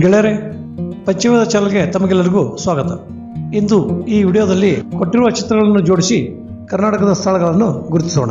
ಗೆಳೆಯರೆ ಪಶ್ಚಿಮದ ಚಾನಲ್ಗೆ ತಮಗೆಲ್ಲರಿಗೂ ಸ್ವಾಗತ. ಇಂದು ಈ ವಿಡಿಯೋದಲ್ಲಿ ಕೊಟ್ಟಿರುವ ಚಿತ್ರಗಳನ್ನು ಜೋಡಿಸಿ ಕರ್ನಾಟಕದ ಸ್ಥಳಗಳನ್ನು ಗುರುತಿಸೋಣ.